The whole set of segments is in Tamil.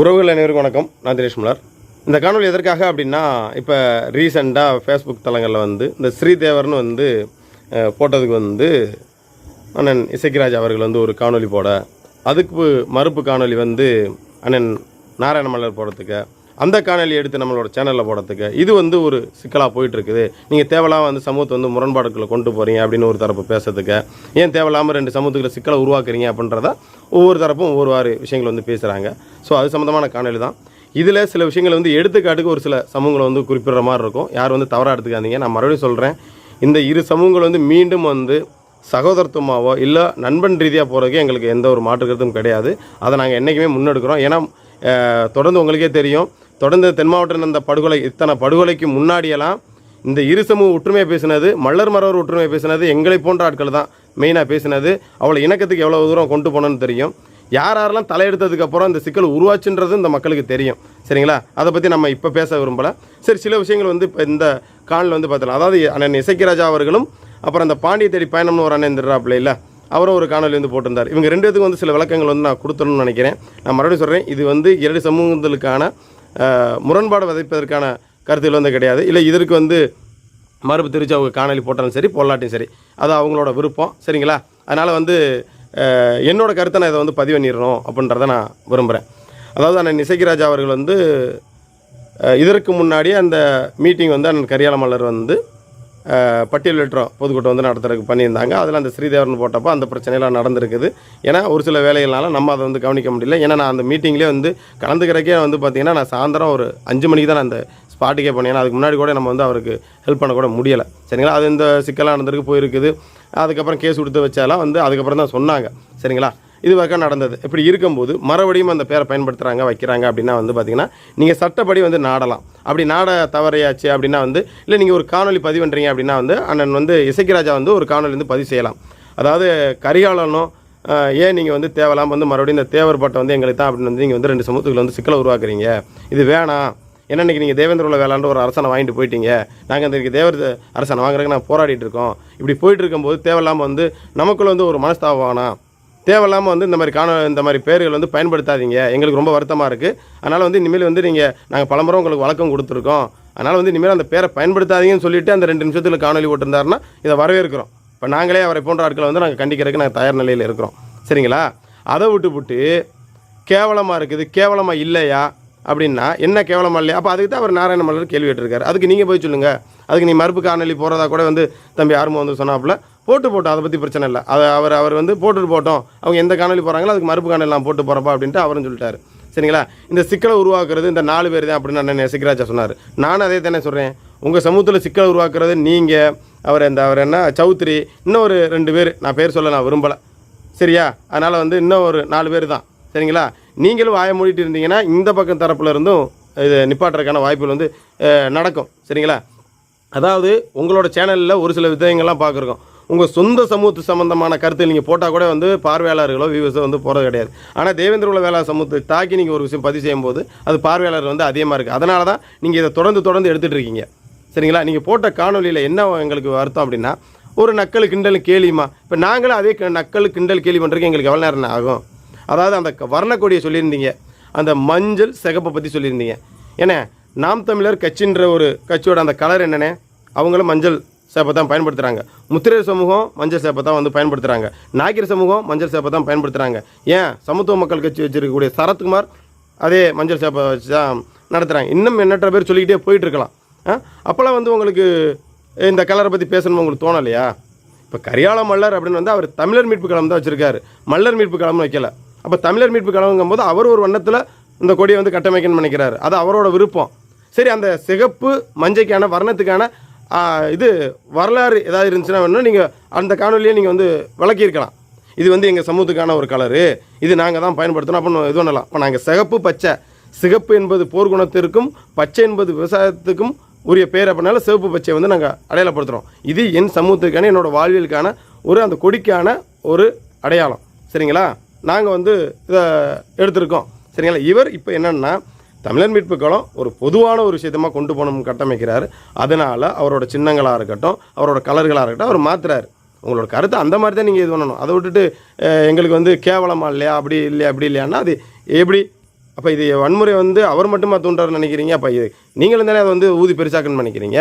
உறவுகள் அனைவருக்கும் வணக்கம். நான் தினேஷ் மலர். இந்த காணொலி எதற்காக அப்படின்னா இப்போ ரீசெண்டாக ஃபேஸ்புக் தளங்களில் வந்து இந்த ஸ்ரீதேவர்னு வந்து போட்டதுக்கு வந்து அண்ணன் இசைக்கிராஜ் அவர்கள் வந்து ஒரு காணொலி போட அதுக்கு மறுப்பு காணொலி வந்து அண்ணன் நாராயண மலர் போடுறதுக்கு அந்த காணொலி எடுத்து நம்மளோட சேனலில் போடுறதுக்கு இது வந்து ஒரு சிக்கலாக போயிட்டுருக்குது. நீங்கள் தேவையில்லாமல் வந்து சமூகத்தை வந்து முரண்பாடுக்குள்ளே கொண்டு போகிறீங்க அப்படின்னு ஒரு தரப்பு பேசுறதுக்கு ஏன் தேவையில்லாமல் ரெண்டு சமூகத்துக்குள்ள சிக்கலை உருவாக்குறீங்க அப்படின்றத ஒவ்வொரு தரப்பும் ஒவ்வொரு வாரி விஷயங்கள் வந்து பேசுகிறாங்க ஸோ அது சம்மந்தமான காணொலி தான். இதில் சில விஷயங்கள் வந்து எடுத்துக்காட்டுக்கு ஒரு சில சமூகங்களை வந்து குறிப்பிடுற மாதிரி இருக்கும். யார் வந்து தவறாக எடுத்துக்காதீங்க. நான் மறுபடியும் சொல்கிறேன் இந்த இரு சமூகங்கள் வந்து மீண்டும் வந்து சகோதரத்துவமாவோ இல்லை நண்பன் ரீதியாக போகிறதுக்கு எங்களுக்கு எந்த ஒரு மாற்று கருத்தும் கிடையாது. அதை நாங்கள் என்றைக்குமே முன்னெடுக்கிறோம். ஏன்னா தொடர்ந்து உங்களுக்கே தெரியும். தொடர்ந்து தென் மாவட்டம் இந்த படுகொலை இத்தனை படுகொலைக்கு முன்னாடியெல்லாம் இந்த இரு சமூக ஒற்றுமையாக பேசினது மல்லர் மரவர் ஒற்றுமையாக பேசினது எங்களை போன்ற ஆட்கள் தான் மெயினாக பேசினது. அவளை இணக்கத்துக்கு எவ்வளோ தூரம் கொண்டு போனோன்னு தெரியும். யார் யாரெல்லாம் தலையெடுத்ததுக்கப்புறம் இந்த சிக்கல் உருவாச்சுன்றது இந்த மக்களுக்கு தெரியும். சரிங்களா? அதை பற்றி நம்ம இப்போ பேச விரும்பலை. சரி சில விஷயங்கள் வந்து இப்போ இந்த காலில் வந்து பார்த்தலாம் அதாவது அண்ணன் இசைக்கிராஜா அவர்களும் அப்புறம் அந்த பாண்டிய தேடி பயணம்னு ஒரு அண்ணன் திருறாப்புல இல்லை? அவரும் ஒரு காணொலி வந்து போட்டிருந்தார். இவங்க ரெண்டு பேத்துக்கும் வந்து சில விளக்கங்கள் வந்து நான் கொடுத்துடணும்னு நினைக்கிறேன். நான் மறுபடியும் சொல்கிறேன் இது வந்து இரண்டு சமூகங்களுக்கான முரண்பாடு விதைப்பதற்கான கருத்துகள் வந்து கிடையாது. இல்லை இதற்கு வந்து மறுப்பு தெரிவித்து அவங்க காணொலி போட்டாலும் சரி போடலாட்டையும் சரி. அது அவங்களோட விருப்பம். சரிங்களா? அதனால் வந்து என்னோடய என்னோட கருத்தை நான் இதை வந்து பதிவு பண்ணிடணும் அப்படின்றத நான் விரும்புகிறேன் அதாவது அண்ணன் இசைக்கிராஜா அவர்கள் வந்து இதற்கு முன்னாடி அந்த மீட்டிங் வந்து அண்ணன் கரியால மலர் வந்து பட்டியலிட்டுறோம் பொதுக்கூட்டம் வந்து நடத்துறதுக்கு பண்ணியிருந்தாங்க. அதில் அந்த ஸ்ரீதேவன் போட்டப்போ அந்த பிரச்சனையெல்லாம் நடந்திருக்குது. ஏன்னா ஒரு சில வேலைகள்னால நம்ம அதை வந்து கவனிக்க முடியல. ஏன்னா நான் அந்த மீட்டிங்லேயே வந்து கலந்துக்கிறக்கே வந்து பார்த்திங்கன்னா நான் சாயந்தரம் ஒரு அஞ்சு மணிக்கு தான் நான் அந்த ஸ்பாட்டுக்கே போனேன். ஏன்னா அதுக்கு முன்னாடி கூட நம்ம வந்து அவருக்கு ஹெல்ப் பண்ண கூட முடியலை. சரிங்களா? அது இந்த சிக்கலாக நடந்திருக்கு போயிருக்குது. அதுக்கப்புறம் கேஸ் கொடுத்து வச்சாலாம் வந்து அதுக்கப்புறம் தான் சொன்னாங்க. சரிங்களா? இது வரைக்கும் நடந்தது. இப்படி இருக்கும்போது மறுபடியும் அந்த பேரை பயன்படுத்துகிறாங்க வைக்கிறாங்க அப்படின்னா வந்து பார்த்தீங்கன்னா நீங்கள் சட்டப்படி வந்து நாடலாம். அப்படி நாட தவறையாச்சு அப்படின்னா வந்து இல்லை நீங்கள் ஒரு காணொலி பதிவு பண்ணுறீங்க அப்படின்னா வந்து அண்ணன் வந்து இசைக்கிராஜா வந்து ஒரு காணொலி வந்து பதிவு செய்யலாம். அதாவது கரிகாலனும் ஏன் நீங்கள் வந்து தேவலாம் வந்து மறுபடியும் இந்த தேவர் பட்டம் வந்து எங்களுக்கு தான் அப்படின்னு வந்து நீங்கள் வந்து ரெண்டு சமூகத்துக்குள்ள வந்து சிக்கலை உருவாக்குறீங்க? இது வேணாம். ஏன்னா இன்றைக்கி நீங்கள் தேவேந்திர உள்ள வேளாண்ட ஒரு அரசனை வாங்கிட்டு போயிட்டீங்க. நாங்கள் இன்றைக்கு தேவர் அரசனை வாங்குறதுக்கு நான் போராடிட்டு இருக்கோம். இப்படி போயிட்டு இருக்கும்போது தேவையில்லாமல் வந்து நமக்குள்ள வந்து ஒரு மனஸ்தாபம் தேவையில்லாமல் வந்து இந்த மாதிரி காண இந்த மாதிரி பேர்கள் வந்து பயன்படுத்தாதீங்க. எங்களுக்கு ரொம்ப வருத்தமாக இருக்குது அதனால் வந்து இனிமேல் வந்து நீங்கள் நாங்கள் பலமுறை உங்களுக்கு வழக்கம் கொடுத்துருக்கோம். அதனால் வந்து இனிமேல் அந்த பேரை பயன்படுத்தாதீங்கன்னு சொல்லிட்டு அந்த ரெண்டு நிமிஷத்தில் காணொலி போட்டிருந்தாருன்னா இதை வரவேற்கிறோம். இப்போ நாங்களே அவரை போன்ற ஆட்களை வந்து நாங்கள் கண்டிக்கிறதுக்கு நாங்கள் தயார் நிலையில் இருக்கிறோம். சரிங்களா? அதை விட்டு விட்டு கேவலமாக இருக்குது கேவலமாக இல்லையா? அப்படின்னா என்ன கேவலமாக இல்லையா? அப்போ அதுக்கு தான் அவர் நாராயண மலர் கேள்வி கேட்டிருக்காரு. அதுக்கு நீங்கள் போய் சொல்லுங்கள் அதுக்கு நீ மறுப்பு காணொலி போகிறதா கூட வந்து தம்பி ஆர்வம் வந்து சொன்னாப்புல போட்டு போட்டோம் அதை பற்றி பிரச்சனை இல்லை. அதை அவர் அவர் வந்து போட்டுட்டு போட்டோம். அவங்க எந்த காணொலி போகிறாங்களோ அதுக்கு மறுப்பு காணொலி நான் போட்டு போகிறப்பா அப்படின்ட்டு அவரும் சொல்லிட்டாரு. சரிங்களா? இந்த சிக்கலை உருவாக்குறது இந்த நாலு பேர் தான் அப்படின்னு அண்ணன் சிக்கராஜா சொன்னார். நானும் அதே தானே சொல்கிறேன் உங்கள் சமூகத்தில் சிக்கலை உருவாக்குறது நீங்கள் அவர் இந்த அவர் என்ன சௌத்ரி இன்னும் ஒரு ரெண்டு பேர் நான் பேர் சொல்ல நான் விரும்பலை. சரியா? அதனால் வந்து இன்னும் ஒரு நாலு பேர் தான். சரிங்களா? நீங்களும் வாயை மூடிட்டு இருந்தீங்கன்னா இந்த பக்கம் தரப்புல இருந்தும் இது நிப்பாட்டுறதுக்கான வாய்ப்புகள் வந்து நடக்கும். சரிங்களா? அதாவது உங்களோட சேனலில் ஒரு சில விஷயங்கள்லாம் பார்க்குறோம். உங்கள் சொந்த சமூகத்து சம்மந்தமான கருத்து நீங்கள் போட்டால் கூட வந்து பார்வையாளர்களோ வியூவர்ஸோ வந்து போகிறது கிடையாது. ஆனால் தேவேந்திர உள்ள வேளா சமூகத்தை தாக்கி நீங்கள் ஒரு விஷயம் பதிவு செய்யும்போது அது பார்வையாளர் வந்து அதிகமாக இருக்குது அதனால தான் நீங்கள் இதை தொடர்ந்து தொடர்ந்து எடுத்துகிட்டு இருக்கீங்க. சரிங்களா? நீங்கள் போட்ட காணொலியில் என்ன எங்களுக்கு வருத்தம் அப்படின்னா ஒரு நக்கல் கிண்டல் கேலியுமா? இப்போ நாங்களும் அதே க- நக்கல் கிண்டல் கேலி பண்ணுறதுக்கு எங்களுக்கு எவ்வளோ நேரம் ஆகும்? அதாவது அந்த வர்ணக்கொடியை சொல்லியிருந்தீங்க. அந்த மஞ்சள் சிகப்பை பற்றி சொல்லியிருந்தீங்க. ஏன்னா நாம் தமிழர் கட்சின்ற ஒரு கட்சியோட அந்த கலர் என்னென்ன அவங்களும் மஞ்சள் சேப்பை தான் பயன்படுத்துகிறாங்க முத்திரையர் சமூகம் மஞ்சள் சேப்பை தான் வந்து பயன்படுத்துகிறாங்க நாயக்கர் சமூகம் மஞ்சள் சேப்பை தான் பயன்படுத்துகிறாங்க ஏன்? சமத்துவ மக்கள் கட்சி வச்சிருக்கக்கூடிய சரத்குமார் அதே மஞ்சள் சேப்பை வச்சு தான் நடத்துகிறாங்க இன்னும் எண்ணற்ற பேர் சொல்லிக்கிட்டே போயிட்டு இருக்கலாம் ஆ? அப்போல்லாம் வந்து உங்களுக்கு இந்த கலரை பற்றி பேசணும்னு உங்களுக்கு தோணலையா? இப்போ கரியாள மல்லர் அப்படின்னு வந்து அவர் தமிழர் மீட்பு களம் தான் வச்சுருக்காரு. மல்லர் மீட்பு களம்னு வைக்கல. அப்போ தமிழர் மீட்பு களம்ங்கும் போது அவர் ஒரு வண்ணத்தில் இந்த கொடியை வந்து கட்டமைக்கணும்னு நினைக்கிறாரு. அது அவரோட விருப்பம். சரி அந்த சிகப்பு மஞ்சைக்கான வர்ணத்துக்கான இது வரலாறு ஏதாவது இருந்துச்சுன்னா வேணும் நீங்கள் அந்த காணொலியை நீங்கள் வந்து விளக்கியிருக்கலாம். இது வந்து எங்கள் சமூகத்துக்கான ஒரு கலரு. இது நாங்கள் தான் பயன்படுத்தணும். அப்படின்னு இது பண்ணலாம். இப்போ நாங்கள் சிகப்பு பச்சை. சிகப்பு என்பது போர்க்குணத்திற்கும் பச்சை என்பது விவசாயத்துக்கும் உரிய பேர். அப்படினால சிவப்பு பச்சையை வந்து நாங்கள் அடையாளப்படுத்துகிறோம் இது என் சமூகத்துக்கான என்னோடய வாழ்வியலுக்கான ஒரு அந்த கொடிக்கான ஒரு அடையாளம். சரிங்களா? நாங்கள் வந்து இதை எடுத்திருக்கோம். சரிங்களா? இவர் இப்போ என்னென்னா தமிழர் மீட்பு களம் ஒரு பொதுவான ஒரு விஷயத்தமாக கொண்டு போகணும்னு கட்டமைக்கிறார். அதனால் அவரோட சின்னங்களாக இருக்கட்டும் அவரோட கலர்களாக இருக்கட்டும் அவர் மாற்றுறாரு உங்களோட கருத்தை அந்த மாதிரி தான் நீங்கள் இது பண்ணணும். அதை விட்டுட்டு எங்களுக்கு வந்து கேவலமா இல்லையா அப்படி இல்லையா அப்படி இல்லையான்னா அது எப்படி? அப்போ இது வன்முறை வந்து அவர் மட்டுமா தூண்டுறாருன்னு நினைக்கிறீங்க? அப்போ இது நீங்களும் தானே அதை வந்து ஊதி பெருசாக்குன்னு நினைக்கிறீங்க?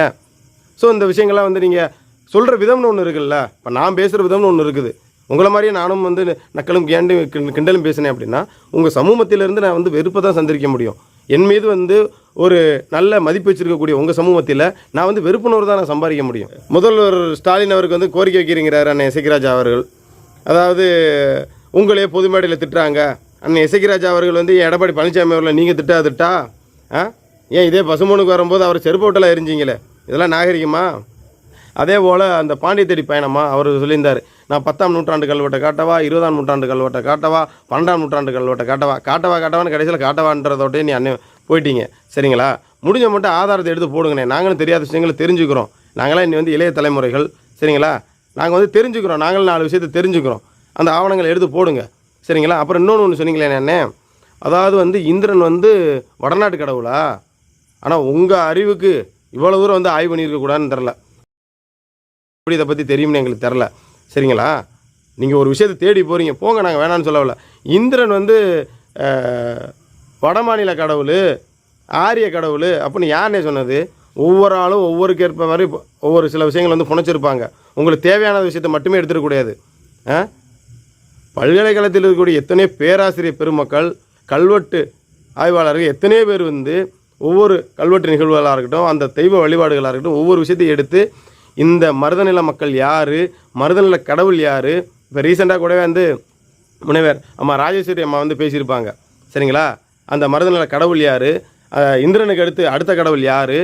ஸோ இந்த விஷயங்கள்லாம் வந்து நீங்கள் சொல்கிற விதம்னு ஒன்று இருக்குல்ல? இப்போ நான் பேசுகிற விதம்னு ஒன்று இருக்குது. உங்களை மாதிரியே நானும் வந்து நக்கலும் கேண்டு கிண்டலும் பேசினேன் அப்படின்னா உங்கள் சமூகத்திலேருந்து நான் வந்து வெறுப்பை தான் சந்திரிக்க முடியும். என் மீது வந்து ஒரு நல்ல மதிப்பு வச்சிருக்கக்கூடிய உங்கள் சமூகத்தில் நான் வந்து வெறுப்புணர்வு தான் நான் சம்பாதிக்க முடியும். முதல்வர் ஸ்டாலின் அவருக்கு வந்து கோரிக்கை வைக்கிறீங்கிறார் அண்ணன் இசைக்கராஜா அவர்கள். அதாவது உங்களே பொது மேடையில் திட்டுறாங்க. அண்ணன் இசைக்கிராஜா அவர்கள் வந்து எடப்பாடி பழனிசாமி அவர்களை நீங்கள் திட்டா திட்டா? ஆ? ஏன் இதே பசுமனுக்கு வரும்போது அவர் செருப்பு விட்டலாம் எரிஞ்சிங்களே? இதெல்லாம் நாகரிகமா? அதே போல் அந்த பாண்டியத்தேடி பயணமாக அவர் சொல்லியிருந்தார். நான் பத்தாம் நூற்றாண்டு கல்வெட்டை காட்டவா இருபதாம் நூற்றாண்டு கல்வெட்டை காட்டவா பன்னெண்டாம் நூற்றாண்டு கல்வெட்டை காட்டவா? காட்டவா காட்டவான்னு கடைசியில் காட்டவான்றதோடய நீ அண்ணன் போயிட்டீங்க. சரிங்களா? முடிஞ்ச மட்டும் ஆதாரத்தை எடுத்து போடுங்கண்ணே. நாங்களும் தெரியாத விஷயங்களை தெரிஞ்சுக்கிறோம். நாங்களாம் இன்னி வந்து இளைய தலைமுறைகள். சரிங்களா? நாங்கள் வந்து தெரிஞ்சுக்கிறோம். நாங்களும் நாலு விஷயத்தை தெரிஞ்சுக்கிறோம். அந்த ஆவணங்களை எடுத்து போடுங்க. சரிங்களா? அப்புறம் இன்னொன்று ஒன்று சொன்னீங்களே அண்ணே. அதாவது வந்து இந்திரன் வந்து வடநாட்டு கடவுளா? ஆனால் உங்கள் அறிவுக்கு இவ்வளோ தூரம் வந்து ஆய்வு பண்ணியிருக்கக்கூடாதுன்னு தெரில எப்படி இதை பற்றி தெரியும்னு எங்களுக்கு தெரில சரிங்களா? நீங்கள் ஒரு விஷயத்தை தேடி போகிறீங்க போங்க நாங்கள் வேணான்னு சொல்லவில்லை. இந்திரன் வந்து வடமாநில கடவுள் ஆரிய கடவுள் அப்படின்னு யாருனே சொன்னது? ஒவ்வொரு ஆளும் ஒவ்வொருக்கு ஏற்ப மாதிரி ஒவ்வொரு சில விஷயங்கள் வந்து புனைச்சிருப்பாங்க. உங்களுக்கு தேவையான விஷயத்தை மட்டுமே எடுத்துடக்கூடாது ஆ பல்கலைக்கழகத்தில் இருக்கக்கூடிய எத்தனையோ பேராசிரியர் பெருமக்கள் கல்வெட்டு ஆய்வாளர்கள் எத்தனையோ பேர் வந்து ஒவ்வொரு கல்வெட்டு நிகழ்வுகளாக இருக்கட்டும் அந்த தெய்வ வழிபாடுகளாக இருக்கட்டும் ஒவ்வொரு விஷயத்தையும் எடுத்து இந்த மருதநில மக்கள் யார்? மருதநில கடவுள் யார்? இப்போ ரீசெண்டாக கூடவே வந்து முனைவர் அம்மா ராஜேஸ்வரி அம்மா வந்து பேசியிருப்பாங்க. சரிங்களா? அந்த மருதநில கடவுள் யார்? இந்திரனுக்கு அடுத்து அடுத்த கடவுள் யார்?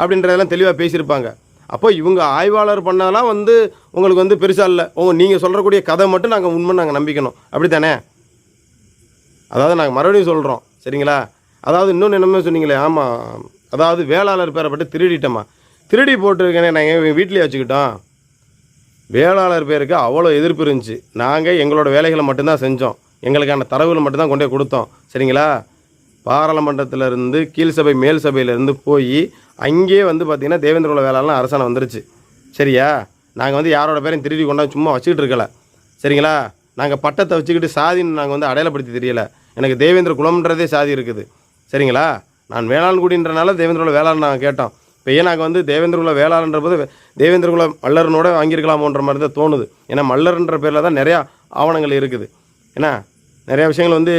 அப்படின்றதெல்லாம் தெளிவாக பேசியிருப்பாங்க. அப்போ இவங்க ஆய்வாளர் பண்ணாலாம் வந்து உங்களுக்கு வந்து பெருசாக இல்லை. ஓ நீங்கள் சொல்கிறக்கூடிய கதை மட்டும் நாங்கள் உண்மை நாங்கள் நம்பிக்கணும். அப்படி தானே அதாவது நாங்கள் மறுபடியும் சொல்கிறோம் சரிங்களா? அதாவது இன்னொன்று என்னமே சொன்னீங்களே ஆமாம் அதாவது வேளாளர் பேரை பட்டு திருடி போட்டிருக்கேனே நாங்கள் எங்கள் வீட்டிலேயே வச்சுக்கிட்டோம். வேளாளர் பேருக்கு அவ்வளோ எதிர்ப்பு இருந்துச்சு. நாங்கள் எங்களோட வேலைகளை மட்டும்தான் செஞ்சோம். எங்களுக்கான தரவுகளை மட்டும்தான் கொண்டு போய் கொடுத்தோம். சரிங்களா? பாராளுமன்றத்திலேருந்து கீழ் சபை மேல் சபையிலேருந்து போய் அங்கேயே வந்து பார்த்திங்கன்னா தேவேந்திர குல வேளாளர்லாம் அரசாணை வந்துருச்சு. சரியா? நாங்கள் வந்து யாரோட பேரையும் திருடி கொண்டாந்து சும்மா வச்சுக்கிட்டு இருக்கல. சரிங்களா? நாங்கள் பட்டத்தை வச்சுக்கிட்டு சாதின்னு நாங்கள் வந்து அடையாளப்படுத்தி தெரியல. எனக்கு தேவேந்திர குலம்ன்றதே சாதி இருக்குது. சரிங்களா? நான் வேளாண்குடின்றனால தேவேந்திர குல வேளாண் நாங்கள் கேட்டோம். இப்போ ஏன் நாங்கள் வந்து தேவேந்திரகுல வேளாளன்ற போது தேவேந்திரகுல மல்லரனோட வாங்கியிருக்கலாமோன்ற மாதிரி தான் தோணுது. ஏன்னா மல்லர்ன்ற பேரில் தான் நிறையா ஆவணங்கள் இருக்குது. ஏன்னா நிறையா விஷயங்கள் வந்து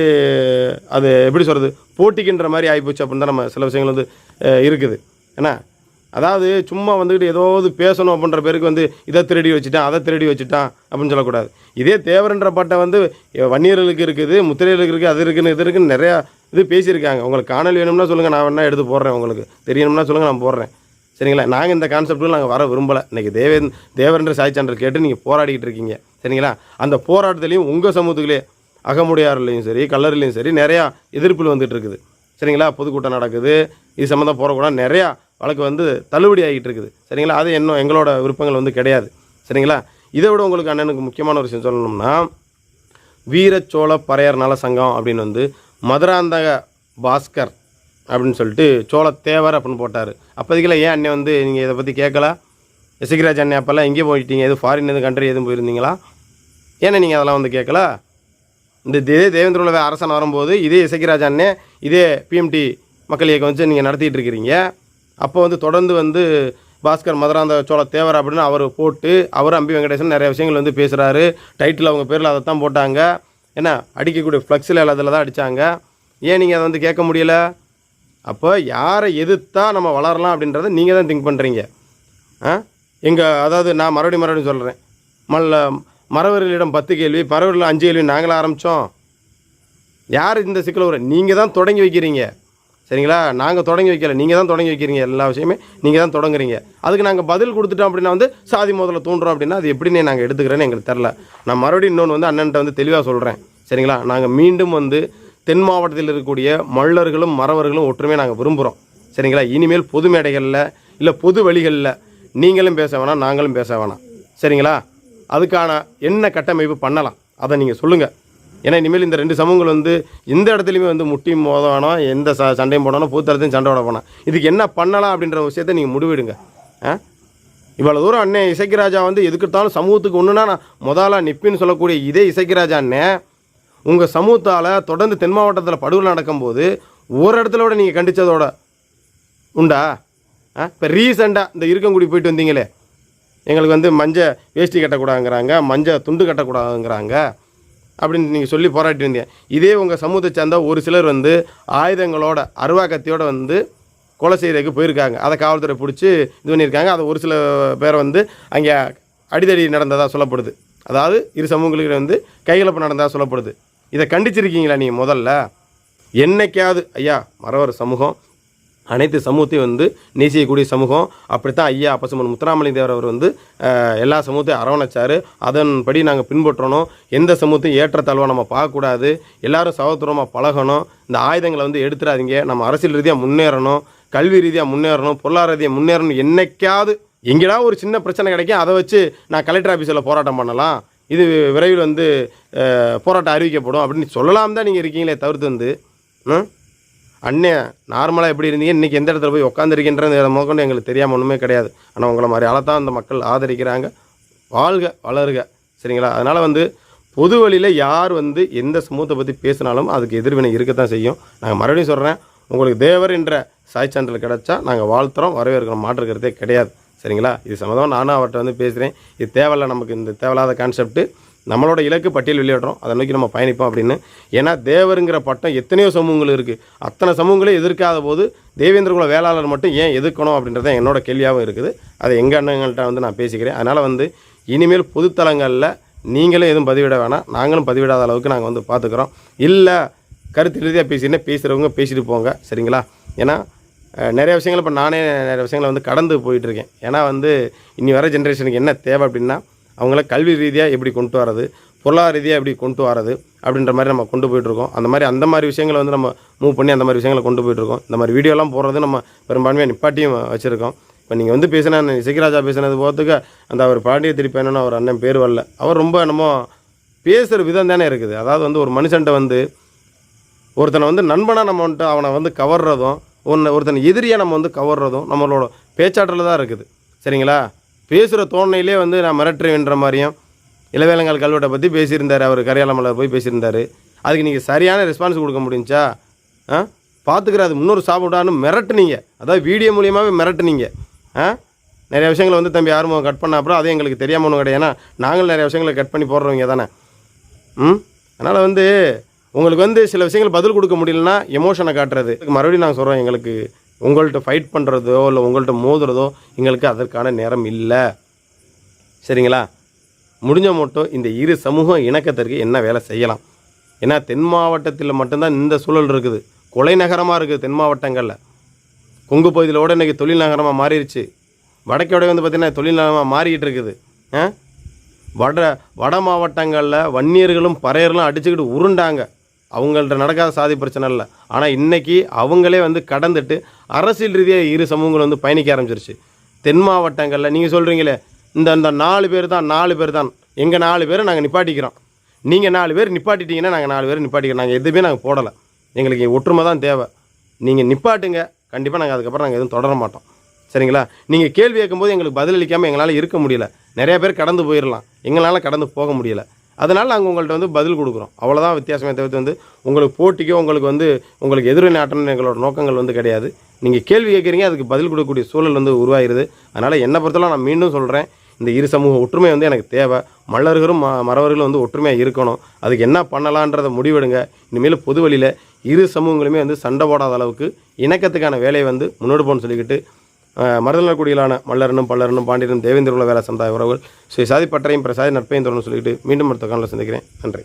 அது எப்படி சொல்கிறது போட்டிக்கின்ற மாதிரி ஆகிப்போச்சு அப்படின்னு தான் நம்ம சில விஷயங்கள் வந்து இருக்குது. ஏன்னா அதாவது சும்மா வந்துக்கிட்டு ஏதாவது பேசணும் அப்படின்ற பேருக்கு வந்து இதை திருடி வச்சுட்டான் அதை திருடி வச்சுட்டான் அப்படின்னு சொல்லக்கூடாது. இதே தேவரன்ற பாட்டை வந்து வன்னியர்களுக்கு இருக்குது முத்திரையர்களுக்கு இருக்குது அது இருக்குன்னு இது இருக்குன்னு நிறையா இது பேசியிருக்காங்க. உங்களுக்கு காணல் வேணும்னா சொல்லுங்கள் நான் வேணால் எடுத்து போடுறேன் உங்களுக்கு. தெரியணும்னா சொல்லுங்கள் நான் போடுறேன். சரிங்களா? நாங்கள் இந்த கான்செப்ட்டில் நாங்கள் வர விரும்பலை. இன்றைக்கி தேவே தேவரன்ற சாய்ச்சான்றல் கேட்டு நீங்கள் போராடிக்கிட்டு இருக்கீங்க. சரிங்களா? அந்த போராட்டத்துலேயும் உங்கள் சமூகத்துக்குள்ளே அகமுடையாறுலையும் சரி கல்லறிலையும் சரி நிறையா எதிர்ப்பில் வந்துட்டு இருக்குது. சரிங்களா? பொதுக்கூட்டம் நடக்குது. இது சம்மந்தம் போகிறக்கூட நிறையா வழக்கு வந்து தள்ளுபடி ஆகிட்டு இருக்குது. சரிங்களா? அது இன்னும் எங்களோட விருப்பங்கள் வந்து கிடையாது. சரிங்களா? இதை விட உங்களுக்கு அண்ணனுக்கு முக்கியமான ஒரு விஷயம் சொல்லணும்னா வீரச்சோழ பறையர் நல சங்கம் அப்படின்னு வந்து மதுராந்தக பாஸ்கர் அப்படின்னு சொல்லிட்டு சோழ தேவர் அப்படின்னு போட்டார். அப்போதைக்கெல்லாம் ஏன் அண்ணன் வந்து நீங்கள் இதை பற்றி கேட்கல? எசகிராஜ் அண்ணன் அப்போல்லாம் எங்கே போயிட்டீங்க? எதுவும் ஃபாரின் எதுவும் கண்ட்ரி எதுவும் போயிருந்தீங்களா? ஏன்னா நீங்கள் அதெல்லாம் வந்து கேட்கல? இந்த இதே தேவேந்திர அரசன் வரும்போது இதே இசக்கிராஜ் அண்ணே இதே பிஎம்டி மக்கள் இயக்கம் வச்சு நீங்கள் நடத்திட்டு இருக்கிறீங்க. அப்போ வந்து தொடர்ந்து வந்து பாஸ்கர் மதுராந்த சோழ தேவர் அப்படின்னு அவர் போட்டு அவர் அம்பி வெங்கடேசன் நிறைய விஷயங்கள் வந்து பேசுகிறாரு டைட்டில் அவங்க பேரில் அதை தான் போட்டாங்க. ஏன்னா அடிக்கக்கூடிய ஃப்ளக்ஸில் அதில் தான் அடித்தாங்க ஏன் நீங்கள் அதை வந்து கேட்க முடியல? அப்போ யாரை எதிர்த்தா நம்ம வளரலாம் அப்படின்றத நீங்கள் தான் திங்க் பண்ணுறீங்க ஆ? எங்கள் அதாவது நான் மறுபடியும் மறுபடியும் சொல்கிறேன் மல்ல மறவர்களிடம் பத்து கேள்வி மறவர்கள் அஞ்சு கேள்வி நாங்களாக ஆரம்பித்தோம் யார் இந்த சிக்கல் வர நீங்கள் தான் தொடங்கி வைக்கிறீங்க. சரிங்களா? நாங்கள் தொடங்கி வைக்கல. நீங்கள் தான் தொடங்கி வைக்கிறீங்க எல்லா விஷயமே. நீங்கள் தான் தொடங்குறீங்க. அதுக்கு நாங்கள் பதில் கொடுத்துட்டோம் அப்படின்னா வந்து சாதி முதல்ல தூண்டுறோம் அப்படின்னா அது எப்படின்னு நாங்கள் எடுத்துக்கிறேன்னு எங்களுக்கு தெரில. நான் மறுபடியும் இன்னொன்று வந்து அண்ணன்ட்ட வந்து தெளிவாக சொல்கிறேன் சரிங்களா? நாங்கள் மீண்டும் வந்து தென் மாவட்டத்தில் இருக்கக்கூடிய மல்லர்களும் மறவர்களும் ஒற்றுமையாக நாங்கள் விரும்புகிறோம் சரிங்களா? இனிமேல் பொது மேடைகளில் இல்லை பொது வழிகளில் நீங்களும் பேச வேணாம் நாங்களும் பேச வேணாம். சரிங்களா? அதுக்கான என்ன கட்டமைப்பு பண்ணலாம்? அதை நீங்கள் சொல்லுங்கள் ஏன்னா இனிமேல் இந்த ரெண்டு சமூகங்கள் வந்து எந்த இடத்துலையுமே வந்து முட்டி மோத வேணாம் எந்த ச சண்டையும் போடணும் பூத்தரத்தையும் சண்டை போட வேணாம் இதுக்கு என்ன பண்ணலாம் அப்படின்ற விஷயத்தை நீங்கள் முடிவெடுங்க. ஆ? இவ்வளோ தூரம் அண்ணன் இசைக்கிராஜா வந்து எதுக்கெடுத்தாலும் சமூகத்துக்கு ஒன்றுனா நான் முதலாக நிப்பின்னு சொல்லக்கூடிய இதே இசைக்கிராஜா அண்ணன் உங்கள் சமூகத்தால் தொடர்ந்து தென் மாவட்டத்தில் படுகொலை நடக்கும்போது ஒரு இடத்துல விட நீங்கள் கண்டித்ததோட உண்டா? ஆ? இப்போ ரீசெண்டாக இந்த இருக்கங்குடி போயிட்டு வந்தீங்களே. எங்களுக்கு வந்து மஞ்சள் வேஷ்டி கட்டக்கூடாதுங்கிறாங்க மஞ்சள் துண்டு கட்டக்கூடாதுங்கிறாங்க அப்படின்னு நீங்கள் சொல்லி போராட்டி இருந்தீங்க. இதே உங்கள் சமூகத்தை சேர்ந்த ஒரு சிலர் வந்து ஆயுதங்களோட அருவா வந்து கொலை செய்கிறதுக்கு போயிருக்காங்க. அதை காவல்துறை பிடிச்சி இது பண்ணியிருக்காங்க. அதை ஒரு சில பேர் வந்து அங்கே அடிதடி நடந்ததாக சொல்லப்படுது. அதாவது இரு சமூகங்களுக்கு வந்து கைகலப்பு நடந்ததாக சொல்லப்படுது. இதை கண்டிச்சிருக்கீங்களா நீங்கள் முதல்ல? என்னைக்காவது ஐயா மறவர் சமூகம் அனைத்து சமூகத்தையும் வந்து நேசிக்கக்கூடிய சமூகம் அப்படித்தான் ஐயா பசுமன் முத்துராமலிங்க தேவர் அவர் வந்து எல்லா சமூகத்தையும் அரவணைச்சார். அதன்படி நாங்கள் பின்பற்றணும். எந்த சமூகத்தையும் ஏற்றத்தாழ்வாக நம்ம பார்க்கக்கூடாது. எல்லாரும் சகோதரமாக பழகணும். இந்த ஆயுதங்களை வந்து எடுத்துடாதீங்க. நம்ம அரசியல் ரீதியாக முன்னேறணும். கல்வி ரீதியாக முன்னேறணும். பொருளாதார ரீதியாக முன்னேறணும். என்னைக்காவது எங்கேடா ஒரு சின்ன பிரச்சனை கிடைக்கும் அதை வச்சு நான் கலெக்டர் ஆஃபீஸில் போராட்டம் பண்ணலாம். இது விரைவில் வந்து போராட்டம் அறிவிக்கப்படும் அப்படின்னு சொல்லலாம் தான் நீங்கள் இருக்கீங்களே தவிர்த்து வந்து ம் அண்ணே நார்மலாக எப்படி இருந்தீங்க? இன்றைக்கி எந்த இடத்துல போய் உட்காந்துருக்கின்றது முதற்கொண்டு எங்களுக்கு தெரியாமல் ஒன்றுமே கிடையாது. ஆனால் உங்களை மாதிரி ஆளை தான் அந்த மக்கள் ஆதரிக்கிறாங்க. வாழ்க வளருக. சரிங்களா? அதனால் வந்து பொது வழியில் யார் வந்து எந்த சமூகத்தை பற்றி பேசினாலும் அதுக்கு எதிர்வினை இருக்கத்தான் செய்யும். நாங்கள் மறுபடியும் சொல்கிறேன் உங்களுக்கு தேவர் என்ற சாய் சான்றிதழ் கிடச்சா நாங்கள் வாழ்த்துறோம் வரவேற்கிறோம். மாற்றுக்கிறதே கிடையாது. சரிங்களா? இது சம்மந்தமாக நானும் அவர்கிட்ட வந்து பேசுகிறேன் இது தேவையில்ல நமக்கு இந்த தேவையில்லாத கான்செப்ட்டு நம்மளோட இலக்கு பட்டியல் வெளியிடுறோம். அதை நோக்கி நம்ம பயணிப்போம் அப்படின்னு. ஏன்னா தேவருங்கிற பட்டம் எத்தனையோ சமூகங்கள் இருக்குது அத்தனை சமூகங்களே எதிர்க்காத போது தேவேந்திரகுல வேளாளர் மட்டும் ஏன் எதிர்க்கணும் அப்படின்றத என்னோட கேள்வியாகவும் இருக்குது. அதை எங்கள் அண்ணங்கள்கிட்ட வந்து நான் பேசிக்கிறேன். அதனால் வந்து இனிமேல் பொதுத்தலங்களில் நீங்களும் எதுவும் பதிவிட வேணாம். நாங்களும் பதிவிடாத அளவுக்கு நாங்கள் வந்து பார்த்துக்குறோம். இல்லை கருத்து ரீதியாக பேசினா பேசுகிறவங்க பேசிட்டு போங்க. சரிங்களா? ஏன்னா நிறைய விஷயங்கள் இப்போ நானே நிறைய விஷயங்களை வந்து கடந்து போயிட்டுருக்கேன். ஏன்னா வந்து இனி வர ஜென்ரேஷனுக்கு என்ன தேவை அப்படின்னா அவங்கள கல்வி ரீதியாக எப்படி கொண்டு வரது பொருளாதார ரீதியாக எப்படி கொண்டு வரது அப்படின்ற மாதிரி நம்ம கொண்டு போயிட்டுருக்கோம். அந்த மாதிரி அந்த மாதிரி விஷயங்களை வந்து நம்ம மூவ் பண்ணி அந்த மாதிரி விஷயங்களை கொண்டு போயிட்டுருக்கோம். இந்த மாதிரி வீடியோலாம் போடுறது நம்ம பெரும்பான்மையாக நிப்பாட்டியும் வச்சுருக்கோம். இப்போ நீங்கள் வந்து பேசின அந்த பேசுனது பேசினது போகிறதுக்கு அந்த அவர் பாண்டிய திருப்பி என்னன்னு அவர் அண்ணன் பேர் வரல. அவர் ரொம்ப என்னமோ பேசுகிற விதம் தானே இருக்குது. அதாவது வந்து ஒரு மனுஷன்ட்ட வந்து ஒருத்தனை வந்து நண்பனாக நம்ம வந்துட்டு அவனை வந்து கவர்றதும் ஒன்று ஒருத்தனை எதிரியை நம்ம வந்து கவர்றதும் நம்மளோட பேச்சாற்றல தான் இருக்குது. சரிங்களா? பேசுகிற தோணையிலே வந்து நான் மிரட்டுறேன்ற மாதிரியும் இளவேலங்கால் கல்வெட்டை பற்றி பேசியிருந்தார். அவர் கரையாளமலர் போய் பேசியிருந்தார். அதுக்கு நீங்கள் சரியான ரெஸ்பான்ஸ் கொடுக்க முடிஞ்சா ஆ? பார்த்துக்கிறாது முன்னொரு சாப்பிடான்னு மிரட்டுனீங்க. அதாவது வீடியோ மூலியமாகவே மிரட்டுனீங்க. ஆ? நிறைய விஷயங்களை வந்து தம்பி ஆர்வம் கட் பண்ண அப்புறம் அதே எங்களுக்கு தெரியாமல் ஒன்றும் கிடையாது. ஏன்னா நாங்களும் நிறைய விஷயங்களை கட் பண்ணி போடுறவங்க தானே. ம்? அதனால் வந்து உங்களுக்கு வந்து சில விஷயங்கள் பதில் கொடுக்க முடியலன்னா எமோஷனை காட்டுறது. இதுக்கு மறுபடியும் நாங்கள் சொல்கிறோம் எங்களுக்கு உங்கள்கிட்ட ஃபைட் பண்ணுறதோ இல்லை உங்கள்கிட்ட மோதுறதோ எங்களுக்கு அதற்கான நேரம் இல்லை. சரிங்களா? முடிஞ்ச மட்டும் இந்த இரு சமூகம் இணக்கத்திற்கு என்ன வேலை செய்யலாம்? ஏன்னா தென் மாவட்டத்தில் மட்டும்தான் இந்த சூழல் இருக்குது. கொலை நகரமாக இருக்குது தென் மாவட்டங்களில். கொங்கு பகுதியிலோட இன்றைக்கி தொழில் நகரமாக மாறிடுச்சு. வடக்கோட வந்து பார்த்திங்கன்னா தொழில் நகரமாக மாறிக்கிட்டு இருக்குது. ஆ? வட வட மாவட்டங்களில் வன்னியர்களும் பறையர்களும் அடிச்சுக்கிட்டு உருண்டாங்க. அவங்கள்ட்ட நடக்காத சாதி பிரச்சனை இல்லை. ஆனால் இன்னைக்கு அவங்களே வந்து கடந்துட்டு அரசியல் ரீதியாக இரு சமூகங்கள் வந்து பயணிக்க ஆரம்பிச்சிருச்சு. தென் மாவட்டங்களில் நீங்கள் சொல்கிறீங்களே இந்த இந்த நாலு பேர் தான் நாலு பேர் தான். எங்கள் நாலு பேரை நாங்கள் நிப்பாட்டிக்கிறோம். நீங்கள் நாலு பேர் நிப்பாட்டிட்டீங்கன்னா நாங்கள் நாலு பேர் நிப்பாட்டிக்கிறோம். நாங்கள் எதுவுமே நாங்கள் போடலை. எங்களுக்கு ஒற்றுமை தான் தேவை. நீங்கள் நிப்பாட்டுங்க. கண்டிப்பாக நாங்கள் அதுக்கப்புறம் நாங்கள் எதுவும் தொடர மாட்டோம். சரிங்களா? நீங்கள் கேள்வி கேட்கும்போது எங்களுக்கு பதிலளிக்காமல் எங்களால் இருக்க முடியல. நிறைய பேர் கடந்து போயிடலாம் எங்களால் கடந்து போக முடியல. அதனால் நாங்கள் உங்கள்கிட்ட வந்து பதில் கொடுக்குறோம். அவ்வளோதான் வித்தியாசமே தவிர்த்து வந்து உங்களுக்கு போட்டிக்கோ உங்களுக்கு வந்து உங்களுக்கு எதிரை ஆட்டணும்னு எங்களோட நோக்கங்கள் வந்து கிடையாது. நீங்கள் கேள்வி கேட்குறீங்க அதுக்கு பதில் கொடுக்கக்கூடிய சூழல் வந்து உருவாகிடுது அதனால் என்னை பொறுத்தலாம் நான் மீண்டும் சொல்கிறேன் இந்த இரு சமூக ஒற்றுமை வந்து எனக்கு தேவை. மல்லர்களும் ம மறவர்களும் வந்து ஒற்றுமையாக இருக்கணும். அதுக்கு என்ன பண்ணலான்றதை முடிவெடுங்க. இனிமேல் பொது வழியில் இரு சமூகங்களுமே வந்து சண்டை போடாத அளவுக்கு இணக்கத்துக்கான வேலையை வந்து முன்னெடுப்போம்னு சொல்லிக்கிட்டு மருதநலக்குடியிலான மல்லரனும் பல்லரனும் பாண்டியனும் தேவேந்திர குல வேலை சமுதாய உறவுகள். ஸ்ரீ சாதிப்பட்டரையும் பிரசாதி நட்பையும் தொடர்ந்து சொல்லிக்கிட்டு மீண்டும் அடுத்த காலில் சந்திக்கிறேன். நன்றி.